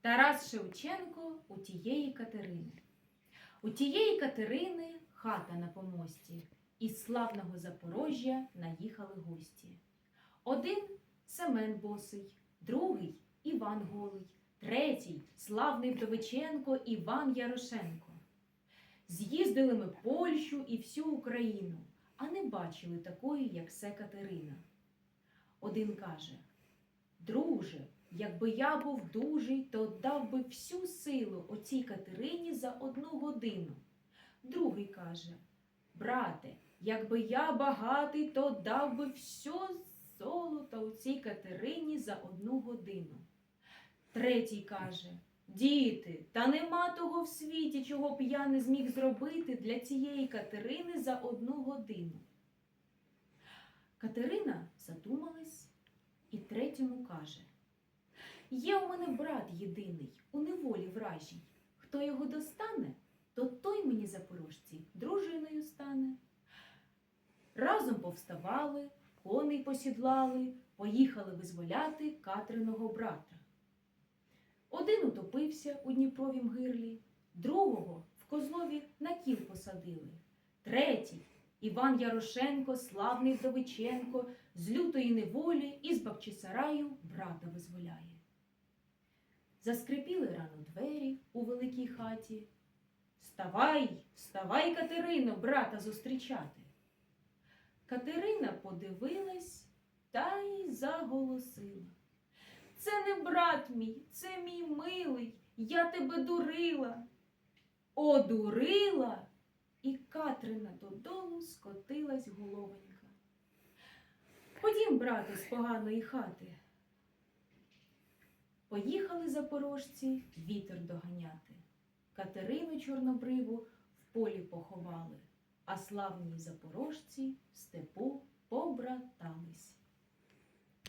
Тарас Шевченко у тієї Катерини. У тієї Катерини хата на помості, із славного Запорожжя наїхали гості. Один Семен Босий, другий Іван Голий, третій славний Вдовиченко Іван Ярошенко. З'їздили ми Польщу і всю Україну, а не бачили такої, як се Катерина. Один каже: Друже, якби я був дужий, то дав би всю силу оцій Катерині за одну годину. Другий каже: Брате, якби я багатий, то дав би все золото оцій Катерині за одну годину. Третій каже: Діти, та нема того в світі, чого б я не зміг зробити для цієї Катерини за одну годину. Катерина задумалась і третьому каже: Є у мене брат єдиний, у неволі вражій. Хто його достане, то той мені запорожці дружиною стане. Разом повставали, коней посідлали, поїхали визволяти Катриного брата. Один утопився у Дніпровім гирлі, другого в Козлові на кіл посадили, третій Іван Ярошенко, славний Вдовиченко, з лютої неволі із Бахчисараю брата визволяє. Заскрипіли рано двері у великій хаті. Вставай, вставай, Катерино, брата зустрічати. Катерина подивилась та й заголосила. Це не брат мій, це мій милий, я тебе дурила. Одурила, і Катрина додолу скотилась головонька. Ходім, брате, з поганої хати. Поїхали запорожці вітер доганяти. Катерину чорнобриву в полі поховали, а славні запорожці